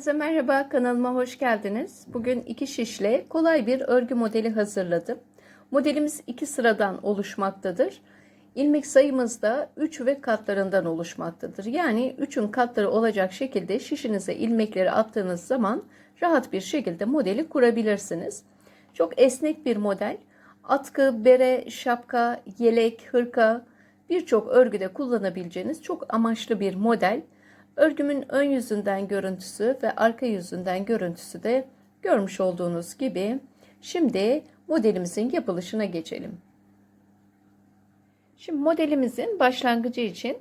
Herkese merhaba, kanalıma hoş geldiniz. Bugün iki şişle kolay bir örgü modeli hazırladım. Modelimiz iki sıradan oluşmaktadır. İlmek sayımız da 3 ve katlarından oluşmaktadır. Yani 3'ün katları olacak şekilde şişinize ilmekleri attığınız zaman rahat bir şekilde modeli kurabilirsiniz. Çok esnek bir model. Atkı, bere, şapka, yelek, hırka birçok örgüde kullanabileceğiniz çok amaçlı bir model. Örgümün ön yüzünden görüntüsü ve arka yüzünden görüntüsü de görmüş olduğunuz gibi. Şimdi modelimizin yapılışına geçelim. Şimdi modelimizin başlangıcı için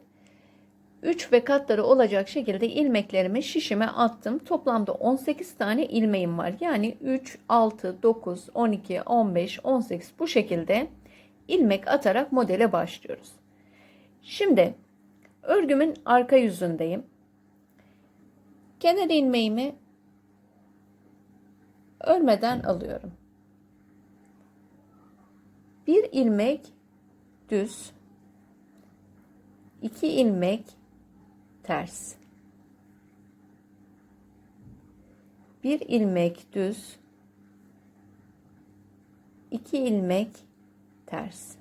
3 ve katları olacak şekilde ilmeklerimi şişime attım. Toplamda 18 tane ilmeğim var. Yani 3, 6, 9, 12, 15, 18 bu şekilde ilmek atarak modele başlıyoruz. Şimdi örgümün arka yüzündeyim. Kenar ilmeğimi örmeden alıyorum. Bir ilmek düz, iki ilmek ters. Bir ilmek düz, iki ilmek ters.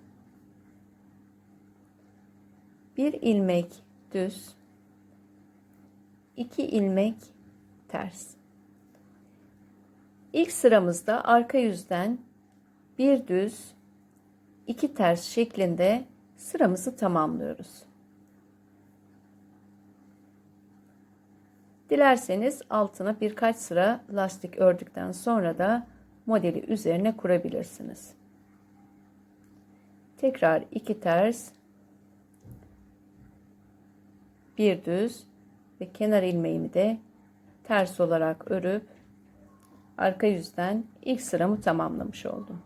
Bir ilmek düz, 2 ilmek ters. İlk sıramızda arka yüzden bir düz, iki ters şeklinde sıramızı tamamlıyoruz. Dilerseniz altına birkaç sıra lastik ördükten sonra da modeli üzerine kurabilirsiniz. Tekrar iki ters, bir düz, ve kenar ilmeğimi de ters olarak örüp arka yüzden ilk sıramı tamamlamış oldum.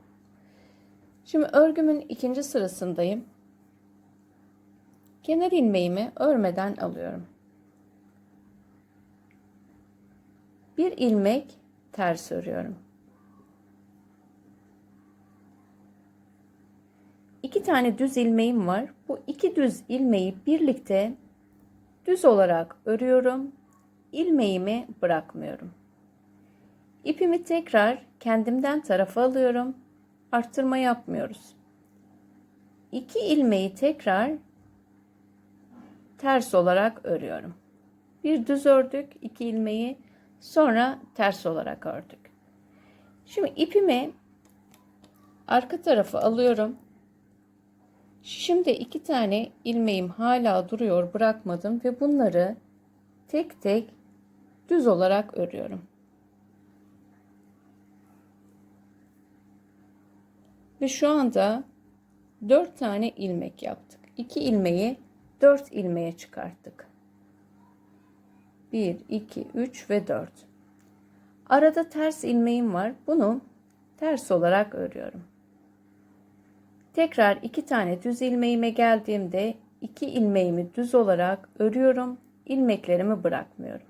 Şimdi örgümün ikinci sırasındayım. Kenar ilmeğimi örmeden alıyorum. Bir ilmek ters örüyorum. İki tane düz ilmeğim var. Bu iki düz ilmeği birlikte Düz olarak örüyorum. ilmeğimi bırakmıyorum. İpimi tekrar kendimden tarafa alıyorum. Arttırma yapmıyoruz. İki ilmeği tekrar ters olarak örüyorum. Bir düz ördük, iki ilmeği sonra ters olarak ördük. Şimdi ipimi arka tarafa alıyorum. Şimdi iki tane ilmeğim hala duruyor bırakmadım ve bunları tek tek düz olarak örüyorum. Ve şu anda 4 tane ilmek yaptık. 2 ilmeği 4 ilmeğe çıkarttık. 1, 2, 3 ve 4. Arada ters ilmeğim var. Bunu ters olarak örüyorum. Tekrar iki tane düz ilmeğime geldiğimde iki ilmeğimi düz olarak örüyorum. ilmeklerimi bırakmıyorum.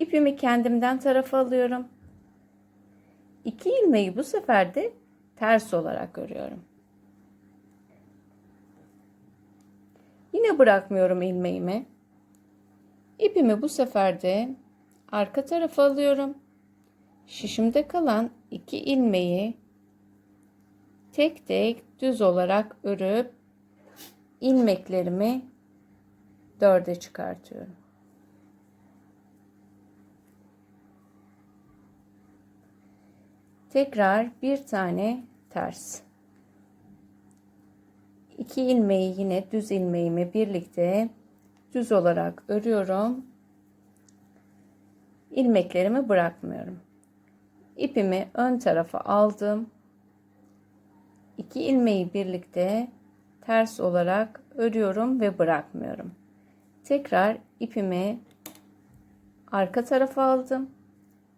İpimi kendimden tarafa alıyorum. İki ilmeği bu sefer de ters olarak örüyorum. Yine bırakmıyorum ilmeğimi. İpimi bu sefer de arka tarafa alıyorum. Şişimde kalan iki ilmeği tek tek düz olarak örüp ilmeklerimi dörde çıkartıyorum. Tekrar bir tane ters. İki ilmeği yine düz ilmeğimi birlikte düz olarak örüyorum. İlmeklerimi bırakmıyorum. İpimi ön tarafa aldım iki ilmeği birlikte ters olarak örüyorum ve bırakmıyorum. Tekrar ipimi arka tarafa aldım.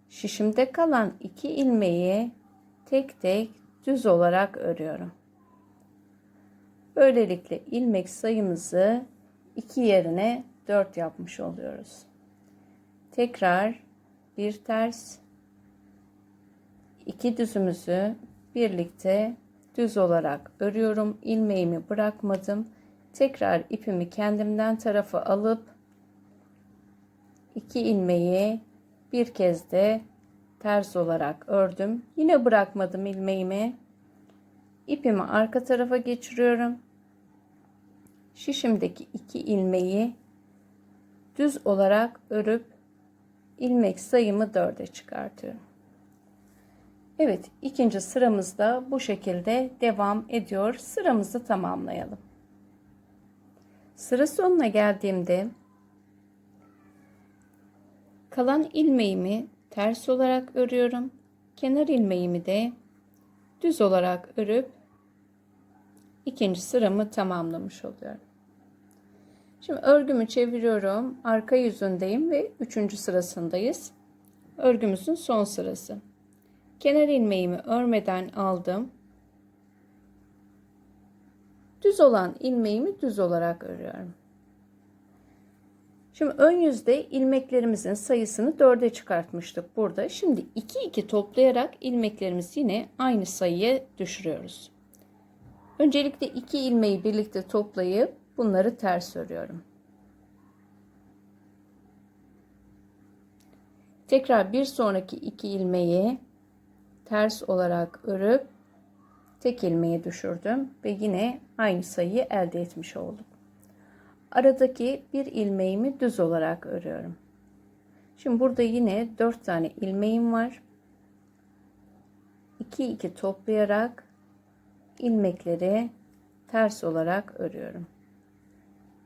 Şişimde kalan iki ilmeği tek tek düz olarak örüyorum. Böylelikle ilmek sayımızı iki yerine 4 yapmış oluyoruz. Tekrar bir ters iki düzümüzü birlikte düz olarak örüyorum. ilmeğimi bırakmadım. Tekrar ipimi kendimden tarafa alıp 2 ilmeği bir kez de ters olarak ördüm. Yine bırakmadım ilmeğimi. İpimi arka tarafa geçiriyorum. Şişimdeki iki ilmeği düz olarak örüp ilmek sayımı 4'e çıkartıyorum. Evet, ikinci sıramızda bu şekilde devam ediyor. Sıramızı tamamlayalım. Sıra sonuna geldiğimde kalan ilmeğimi ters olarak örüyorum. Kenar ilmeğimi de düz olarak örüp ikinci sıramı tamamlamış oluyorum. Şimdi örgümü çeviriyorum. Arka yüzündeyim ve üçüncü sırasındayız. Örgümüzün son sırası. Kenar ilmeğimi örmeden aldım. Düz olan ilmeğimi düz olarak örüyorum. Şimdi ön yüzde ilmeklerimizin sayısını 4'e çıkartmıştık burada. Şimdi 2 2 toplayarak ilmeklerimizi yine aynı sayıya düşürüyoruz. Öncelikle 2 ilmeği birlikte toplayıp bunları ters örüyorum. Tekrar bir sonraki 2 ilmeği ters olarak örüp tek ilmeğe düşürdüm ve yine aynı sayıyı elde etmiş oldum. Aradaki bir ilmeğimi düz olarak örüyorum. Şimdi burada yine 4 tane ilmeğim var. 2 2 toplayarak ilmekleri ters olarak örüyorum.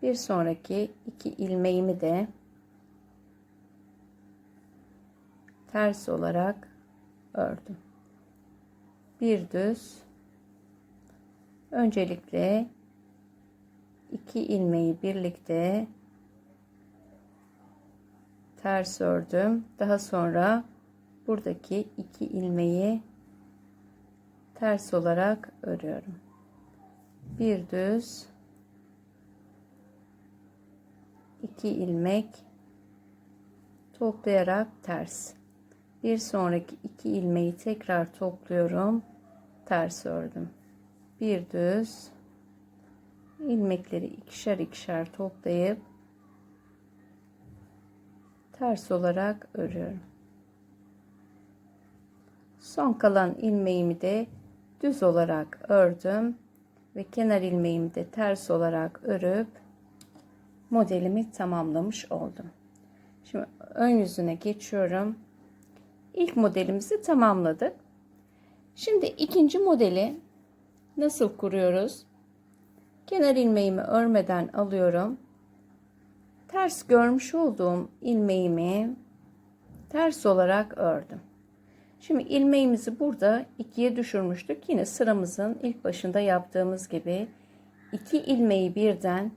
Bir sonraki iki ilmeğimi de ters olarak ördüm. Bir düz öncelikle iki ilmeği birlikte ters ördüm. Daha sonra buradaki iki ilmeği ters olarak örüyorum. Bir düz iki ilmek toplayarak ters. Bir sonraki iki ilmeği tekrar topluyorum. Ters ördüm. Bir düz ilmekleri ikişer ikişer toplayıp ters olarak örüyorum. Son kalan ilmeğimi de düz olarak ördüm ve kenar ilmeğimi de ters olarak örüp modelimi tamamlamış oldum. Şimdi ön yüzüne geçiyorum. İlk modelimizi tamamladık. Şimdi ikinci modeli nasıl kuruyoruz? Kenar ilmeğimi örmeden alıyorum. Ters görmüş olduğum ilmeğimi ters olarak ördüm. Şimdi ilmeğimizi burada ikiye düşürmüştük. Yine sıramızın ilk başında yaptığımız gibi iki ilmeği birden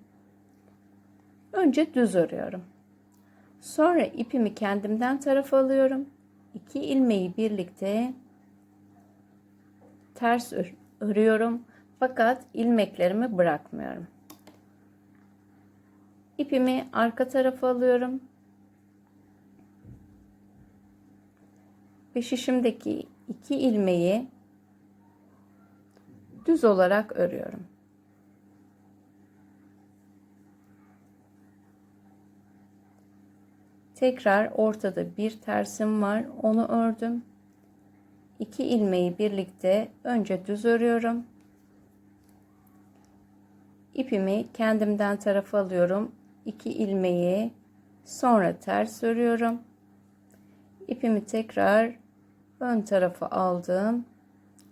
önce düz örüyorum. Sonra ipimi kendimden tarafa alıyorum. İki ilmeği birlikte ters örüyorum. Fakat ilmeklerimi bırakmıyorum. İpimi arka tarafa alıyorum. Ve şişimdeki iki ilmeği düz olarak örüyorum. Tekrar ortada bir tersim var. Onu ördüm. İki ilmeği birlikte önce düz örüyorum. İpimi kendimden tarafa alıyorum. İki ilmeği sonra ters örüyorum. İpimi tekrar ön tarafa aldım.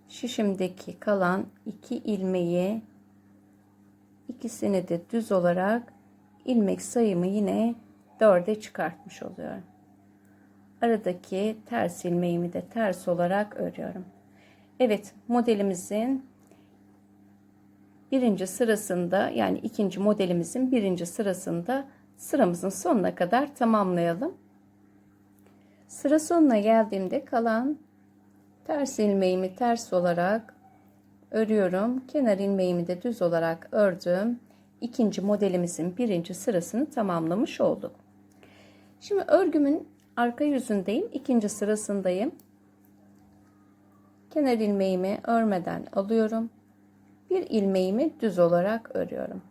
Şişimdeki kalan iki ilmeği ikisini de düz olarak ilmek sayımı yine dörde çıkartmış oluyorum. Aradaki ters ilmeğimi de ters olarak örüyorum. Evet modelimizin birinci sırasında yani ikinci modelimizin birinci sırasında sıramızın sonuna kadar tamamlayalım. Sıra sonuna geldiğimde kalan ters ilmeğimi ters olarak örüyorum. Kenar ilmeğimi de düz olarak ördüm. İkinci modelimizin birinci sırasını tamamlamış olduk. Şimdi örgümün arka yüzündeyim. ikinci sırasındayım. Kenar ilmeğimi örmeden alıyorum. Bir ilmeğimi düz olarak örüyorum.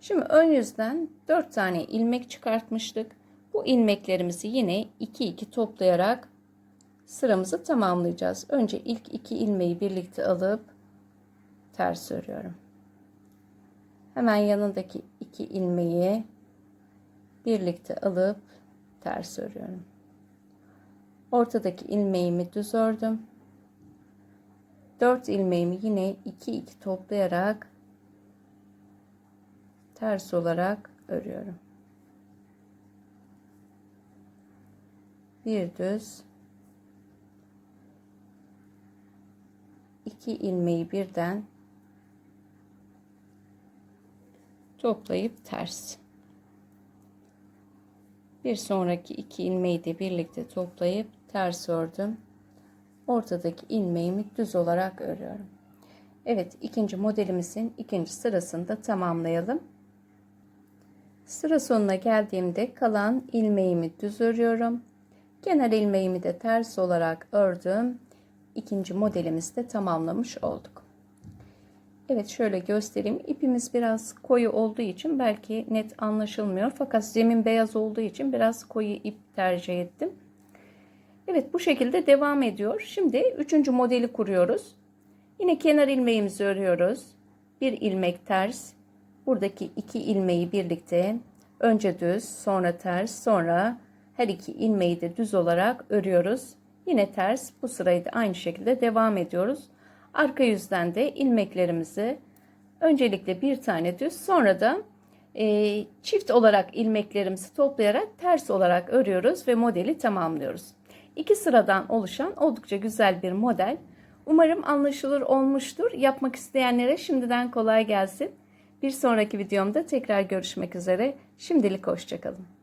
Şimdi ön yüzden 4 tane ilmek çıkartmıştık. Bu ilmeklerimizi yine 2 2 toplayarak sıramızı tamamlayacağız. Önce ilk iki ilmeği birlikte alıp ters örüyorum. Hemen yanındaki iki ilmeği birlikte alıp ters örüyorum. Ortadaki ilmeğimi düz ördüm. 4 ilmeğimi yine 2 2 toplayarak ters olarak örüyorum. Bir düz iki ilmeği birden toplayıp ters. Bir sonraki iki ilmeği de birlikte toplayıp ters ördüm. Ortadaki ilmeğimi düz olarak örüyorum. Evet ikinci modelimizin ikinci sırasını da tamamlayalım. Sıra sonuna geldiğimde kalan ilmeğimi düz örüyorum. Kenar ilmeğimi de ters olarak ördüm. İkinci modelimizi de tamamlamış olduk. Evet şöyle göstereyim. İpimiz biraz koyu olduğu için belki net anlaşılmıyor. Fakat zemin beyaz olduğu için biraz koyu ip tercih ettim. Evet bu şekilde devam ediyor. Şimdi üçüncü modeli kuruyoruz. Yine kenar ilmeğimizi örüyoruz. Bir ilmek ters. Buradaki iki ilmeği birlikte önce düz sonra ters sonra her iki ilmeği de düz olarak örüyoruz. Yine ters bu sırayı da aynı şekilde devam ediyoruz. Arka yüzden de ilmeklerimizi öncelikle bir tane düz sonra da e, çift olarak ilmeklerimizi toplayarak ters olarak örüyoruz ve modeli tamamlıyoruz. İki sıradan oluşan oldukça güzel bir model. Umarım anlaşılır olmuştur. Yapmak isteyenlere şimdiden kolay gelsin. Bir sonraki videomda tekrar görüşmek üzere. Şimdilik hoşçakalın.